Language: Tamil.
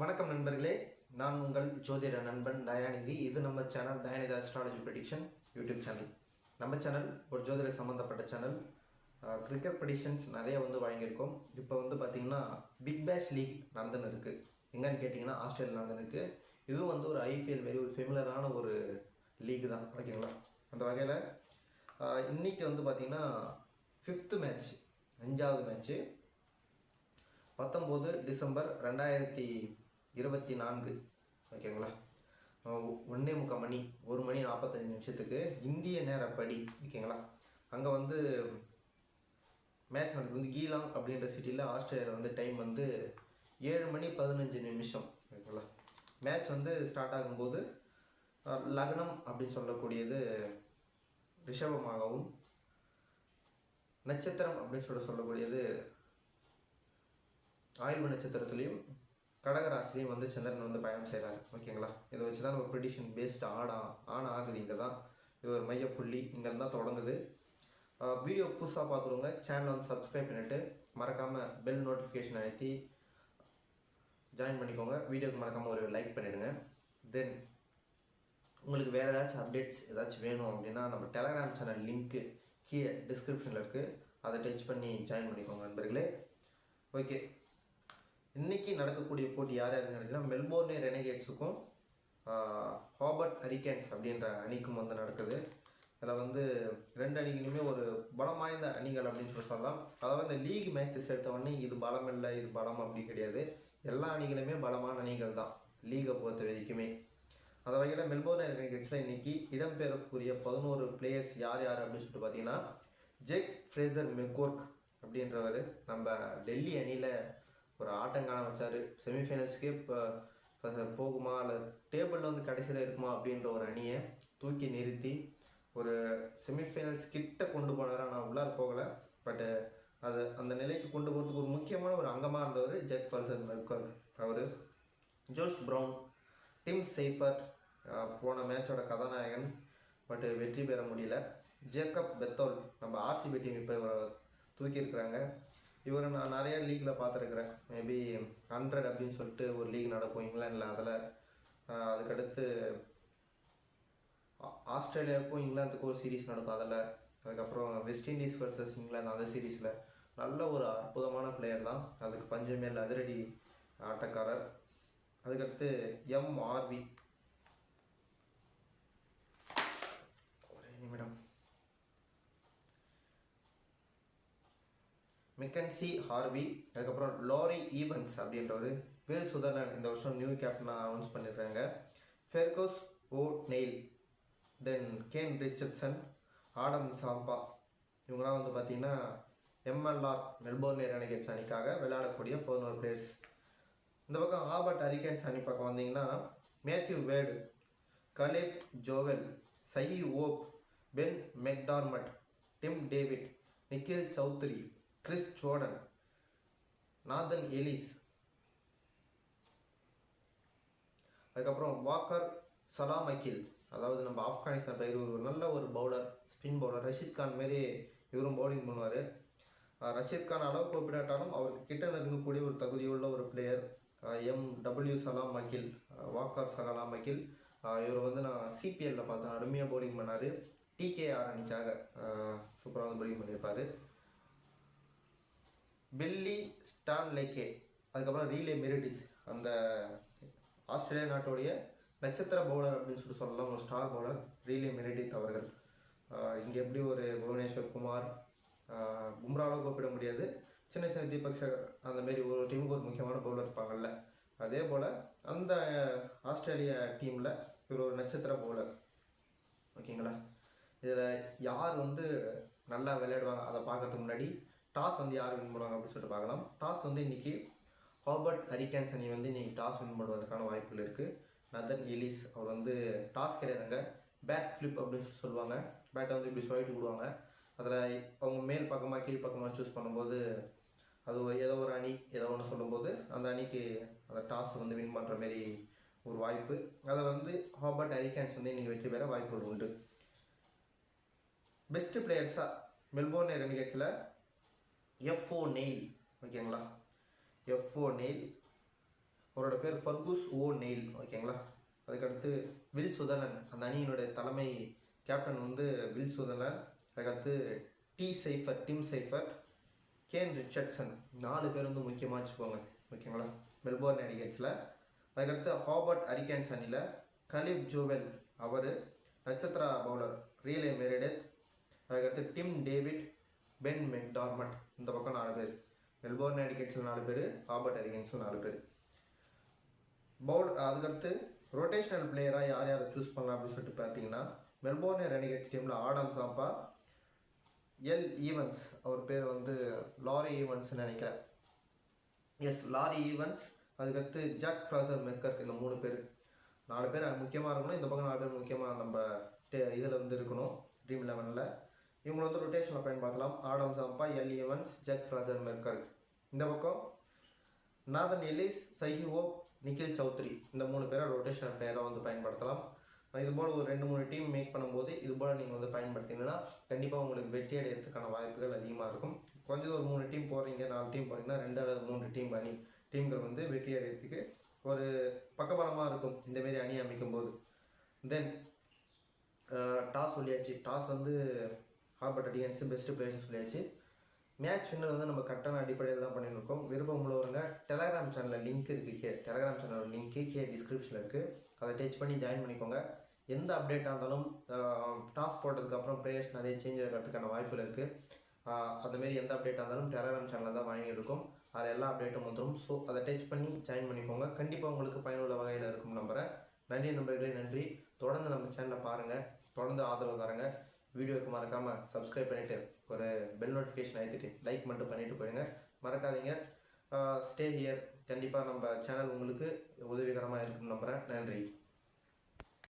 வணக்கம் நண்பர்களே. நான் உங்கள் ஜோதிட நண்பன் தயாநிதி. இது நம்ம channel Dayanidhi astrology prediction YouTube channel நம்ம சேனல் ஒரு ஜோதிட சம்மந்தப்பட்ட சேனல் கிரிக்கெட் ப்ரெடிக்ஷன்ஸ் நிறைய வந்து வழங்கியிருக்கோம். இப்போ வந்து பார்த்திங்கன்னா பிக் பேஷ் லீக் நடந்துன்னு இருக்குது எங்கன்னு கேட்டிங்கன்னா ஆஸ்திரேலியா நடந்துருக்கு இதுவும் வந்து ஒரு ஐபிஎல் மாரி ஒரு ஃபெமிலரான ஒரு லீக் தான். ஓகேங்களா அந்த வகையில் இன்னைக்கு வந்து பார்த்திங்கன்னா ஃபிஃப்த்து மேட்ச் அஞ்சாவது மேட்ச்சு பத்தொம்போது டிசம்பர் ரெண்டாயிரத்தி இருபத்தி நான்கு. ஓகேங்களா? ஒன்றே முக்கால் மணி ஒரு மணி நாற்பத்தஞ்சு நிமிஷத்துக்கு இந்திய நேரப்படி ஓகேங்களா? அங்கே வந்து மேட்ச் நடக்குது வந்து கீலாங் அப்படின்ற சிட்டியில் ஆஸ்திரேலியாவில் வந்து டைம் வந்து ஏழு மணி பதினஞ்சு நிமிஷம் ஓகேங்களா? மேட்ச் வந்து ஸ்டார்ட் ஆகும்போது லக்னம் அப்படின்னு சொல்லக்கூடியது ரிஷபமாகவும் நட்சத்திரம் அப்படின்னு சொல்ல சொல்லக்கூடியது ஆயுள் நட்சத்திரத்துலேயும் கடகராசிலையும் வந்து சந்திரன் வந்து பயணம் செய்கிறாரு ஓகேங்களா? இதை வச்சு தான் நம்ம ப்ரிடிஷன் பேஸ்டு ஆடா ஆன் ஆகுது. இங்கே தான் இது ஒரு மையப்புள்ளி இங்கேருந்து தான் தொடங்குது வீடியோ புதுசாக பார்க்குறவங்க சேனல் வந்து சப்ஸ்கிரைப் பண்ணிவிட்டு மறக்காமல் பெல் நோட்டிஃபிகேஷன் அழுத்தி ஜாயின் பண்ணிக்கோங்க. வீடியோக்கு மறக்காமல் ஒரு லைக் பண்ணிவிடுங்க தென் உங்களுக்கு வேறு ஏதாச்சும் அப்டேட்ஸ் ஏதாச்சும் வேணும் அப்படின்னா நம்ம டெலகிராம் சேனல் லிங்க்கு கீழே டிஸ்கிரிப்ஷனில் இருக்குது அதை டச் பண்ணி ஜாயின் பண்ணிக்கோங்க நண்பர்களே. ஓகே இன்றைக்கி நடக்கக்கூடிய போட்டி யார் யாருன்னு நடக்குதுன்னா மெல்போர்னே ரெனகேட்ஸுக்கும் ஹாபர்ட் ஹரிகேன்ஸ் அப்படின்ற அணிக்கும் வந்து நடக்குது. இதில் வந்து ரெண்டு அணிகளுமே ஒரு பலம் வாய்ந்த அணிகள் அப்படின்னு சொல்லி சொல்லலாம். அதாவது இந்த லீக் மேட்சஸ் எடுத்தவொடனே இது பலம் இல்லை இது பலம் அப்படி கிடையாது. எல்லா அணிகளுமே பலமான அணிகள் தான் லீகை பொறுத்த வரைக்குமே. அந்த வகையில் மெல்போர்ன் ரெனகேட்ஸில் இன்றைக்கி இடம்பெறக்கூடிய பதினோரு பிளேயர்ஸ் யார் யார் அப்படின்னு சொல்லிட்டு பார்த்தீங்கன்னா ஜெக் ஃப்ரேசர் மெக்கோர்க் அப்படின்றவர் நம்ம டெல்லி அணியில் ஒரு ஆட்டம் காண வச்சார். செமிஃபைனல்ஸ்க்கே இப்போ இப்போ போகுமா? இல்லை டேபிளில் வந்து கடைசியில் இருக்குமா? அப்படின்ற ஒரு அணியை தூக்கி நிறுத்தி ஒரு செமிஃபைனல்ஸ் கிட்ட கொண்டு போனார். ஆனால் உள்ளார போகலை. பட்டு அது அந்த நிலைக்கு கொண்டு போகிறதுக்கு ஒரு முக்கியமான ஒரு அங்கமாக இருந்தவர் ஜெக் ஃபர்சன் மெர்கர் அவர். ஜோஷ் ப்ரவுன் டிம் சைஃபர்ட் போன மேட்சோட கதாநாயகன். பட் வெற்றி பெற முடியல. ஜேக்கப் பெத்தோல் நம்ம ஆர்சிபி டீம் இப்போ இவரை தூக்கியிருக்கிறாங்க. இவரை நான் நிறைய லீக்கில் பார்த்துருக்குறேன். மேபி ஹண்ட்ரட் அப்படின்னு சொல்லிட்டு ஒரு லீக் நடக்கும் இங்கிலாண்டில் அதில் அதுக்கடுத்து ஆஸ்திரேலியாவுக்கும் இங்கிலாந்துக்கும் ஒரு சீரிஸ் நடக்கும் அதில். அதுக்கப்புறம் வெஸ்ட் இண்டீஸ் வர்சஸ் இங்கிலாந்து அந்த சீரீஸில் நல்ல ஒரு அற்புதமான பிளேயர் தான். அதுக்கு பஞ்சமே இல்லை அதிரடி ஆட்டக்காரர். அதுக்கடுத்து எம் ஆர்வி ஒரே நிமிடம் மெக்கன்சி ஹார்வி அதுக்கப்புறம் லாரி ஈவன்ஸ் அப்படின்றவர் வில் சுதர்லாண்ட் இந்த வருஷம் நியூ கேப்டனாக அனௌன்ஸ் பண்ணியிருக்காங்க. Fergus O'Neill then Kane Richardson Adam Zampa இவங்களாம் வந்து பார்த்திங்கன்னா எம்எல்ஆர் மெல்போர்ன் ரெனகேட்ஸ் அணிக்காக விளையாடக்கூடிய பதினோரு பிளேயர்ஸ் இந்த பக்கம் ஆபர்ட் அரிகேட்ஸ் அணி பக்கம் வந்தீங்கன்னா Matthew Wade Caleb Jewell Shai Hope Ben McDermott Tim David Nikhil Chaudhary Chris Jordan Nathan Ellis. அதுக்கப்புறம் வாக்கர் சலாம் அகில். அதாவது நம்ம ஆப்கானிஸ்தான் பயிர் ஒரு நல்ல ஒரு bowler spin bowler Rashid Khan மாரி இவரும் பவுலிங் பண்ணுவார். ரஷீத் கான் அளவு கோப்பிடாட்டாலும் அவருக்கு கிட்ட நெருங்கக்கூடிய ஒரு தகுதியுள்ள ஒரு பிளேயர் எம் டபிள்யூ சலாம் அகில் வாக்கர் சலாம் அகில். இவர் வந்து நான் சிபிஎல்ல பார்த்தேன். அருமையாக பவுலிங் பண்ணார். டிகேஆர் அணிக்காக சூப்பராக வந்து பவுலிங் பண்ணியிருப்பார். பில்லி ஸ்டான்லேக்கே அதுக்கப்புறம் ரீலே மெரிடித் அந்த ஆஸ்திரேலியா நாட்டுடைய நட்சத்திர பவுலர் அப்படின்னு சொல்லி சொல்லலாம் ஒரு ஸ்டார் பவுலர் ரீலே மெரிடித் அவர்கள். இங்கே எப்படி ஒரு புவனேஸ்வர் குமார் ஆஹ் பும்ராவில் ஒப்பிட முடியாது. சின்ன சின்ன தீபக் சகர் அந்த மாதிரி ஒரு டீமுக்கு ஒரு முக்கியமான பவுலர் இருப்பாங்கல்ல. அதே போல் அந்த ஆஸ்திரேலியா டீமில் இவர் ஒரு நட்சத்திர பவுலர். ஓகேங்களா? இதில் யார் வந்து நல்லா விளையாடுவாங்க அதை பார்க்கறதுக்கு முன்னாடி டாஸ் வந்து யார் வின் பண்ணுவாங்க அப்படின்னு சொல்லிட்டு பார்க்கலாம். டாஸ் வந்து இன்றைக்கி ஹாபர்ட் ஹரிகேன்ஸ் அணி வந்து நீங்கள் டாஸ் வின் பண்ணுவதற்கான வாய்ப்புகள் இருக்குது நதன் எலிஸ் அவர் வந்து டாஸ் கிடையாதுங்க. பேட் ஃப்ளிப் அப்படின்னு சொல்லி சொல்லுவாங்க. பேட்டை வந்து இப்படி சொல்லிட்டு விடுவாங்க. அதில் அவங்க மேல் பக்கமாக கீழ் பக்கமாக சூஸ் பண்ணும்போது அது ஏதோ ஒரு அணி ஏதோ ஒன்று சொல்லும்போது அந்த அணிக்கு அந்த டாஸ் வந்து வின் பண்ணுற மாரி ஒரு வாய்ப்பு. அதை வந்து ஹாபர்ட் ஹரிகேன்ஸ் வந்து இன்றைக்கி வெற்றி பெற வாய்ப்புகள் உண்டு. பெஸ்ட்டு பிளேயர்ஸாக மெல்போர்ன் ரெனிகேட்ஸில் எஃப்ஓ நெயில் ஓகேங்களா எஃப்ஓ நெயில் அவரோட பேர் ஃபர்கூஸ் ஓ நெயில் ஓகேங்களா அதுக்கடுத்து வில் சுதலன் அந்த அணியினுடைய தலைமை கேப்டன் வந்து வில் சுதலன் அதுக்கடுத்து D Seifert Tim Seifert Kane Richardson நாலு பேர் வந்து முக்கியமாக வச்சுக்கோங்க. ஓகேங்களா மெல்போர்ன் அடிகேட்ஸில் அதுக்கடுத்து ஹாபர்ட் அரிகேன்ஸ் அணியில் கலீப் ஜோவெல் அவர் நட்சத்திரா பவுலர் ரீலே மெரிடெத் அதுக்கடுத்து டிம் டேவிட் பென் மெக்டார்மட் இந்த பக்கம் நாலு பேர். மெல்போர்ன் அடிகேட்ஸில் நாலு பேர் ஹாபர்ட் அரிகேன்ஸில் நாலு பேர். பவுல் அதுக்கடுத்து ரொட்டேஷனல் பிளேயராக யார் யாரை சூஸ் பண்ணலாம் அப்படின்னு சொல்லிட்டு பார்த்தீங்கன்னா மெல்போர்ன் ரெனிகேட்ஸ் டீமில் ஆடம் சாப்பா எல் ஈவன்ஸ் அவர் பேர் வந்து லாரி ஈவன்ஸ்னு நினைக்கிறேன். எஸ் லாரி ஈவன்ஸ் அதுக்கடுத்து ஜாக் ஃப்ராசர் மெக்கர் இந்த மூணு பேர். நாலு பேர் முக்கியமாக இருக்கணும். இந்த பக்கம் நாலு பேர் முக்கியமாக நம்ம இதில் வந்து இருக்கணும் ட்ரீம் லெவனில் இவங்களை வந்து ரொட்டேஷனில் பயன்படுத்தலாம். Adam Zampa L Evans Jake Fraser McGurk இந்த பக்கம் நாதன் எலிஸ் சஹிவோ நிக்கில் சௌத்ரி. இந்த மூணு பேரை ரொட்டேஷனல் பிளேயராக வந்து பயன்படுத்தலாம். இது போல் ஒரு ரெண்டு மூணு டீம் மேக் பண்ணும்போது இது போல் நீங்கள் வந்து பயன்படுத்தினீங்கன்னா கண்டிப்பாக உங்களுக்கு வெற்றி அடையிறதுக்கான வாய்ப்புகள் அதிகமாக இருக்கும். கொஞ்சம் ஒரு மூணு டீம் போகிறீங்க நாலு டீம் போகிறீங்கன்னா ரெண்டு அல்லது மூணு டீம் அணி டீம்கள் வந்து வெற்றி அடையிறதுக்கு ஒரு பக்கபலமாக இருக்கும் இந்தமாரி அணி அமைக்கும்போது. தென் டாஸ் சொல்லியாச்சு. டாஸ் வந்து ஹார்பர்ட் அடியன்ஸு பெஸ்ட்டு பிளேயர்ஸ்னு சொல்லியாச்சு. மேட்ச் வின்னர் வந்து நம்ம கட்டண அடிப்படையில் தான் பண்ணியிருக்கோம் விருப்பம் உள்ளவங்க டெலகிராம் சேனலில் லிங்க் இருக்குது கே டெலகிராம் சேனலோட லிங்க்கு கே டிஸ்கிரிப்ஷனில் இருக்குது அதை டச் பண்ணி ஜாயின் பண்ணிக்கோங்க. எந்த அப்டேட்டாக இருந்தாலும் டாஸ் போட்டதுக்கப்புறம் பிளேயர்ஸ் நிறைய சேஞ்ச் ஆகிறதுக்கான வாய்ப்புகள் இருக்குது அந்தமாரி எந்த அப்டேட்டாக இருந்தாலும் டெலகிராம் சேனலில் தான் வாங்கியிருக்கோம். அது எல்லா அப்டேட்டும் வந்துடும் ஸோ அதை டச் பண்ணி ஜாயின் பண்ணிக்கோங்க. கண்டிப்பாக உங்களுக்கு பயனுள்ள வகையில் இருக்கும் நம்புகிறேன் நன்றி நண்பர்களே நன்றி. தொடர்ந்து நம்ம சேனலை பாருங்கள் தொடர்ந்து ஆதரவு தரங்க. வீடியோவுக்கு மறக்காமல் சப்ஸ்கிரைப் பண்ணிவிட்டு ஒரு பெல் நோட்டிஃபிகேஷன் அழுத்திட்டு லைக் மட்டும் பண்ணிவிட்டு போயிடுங்க. மறக்காதீங்க. ஸ்டே ஹியர் கண்டிப்பாக நம்ம சேனல் உங்களுக்கு உதவிகரமாக இருக்கும்னு நம்புகிறேன் நன்றி.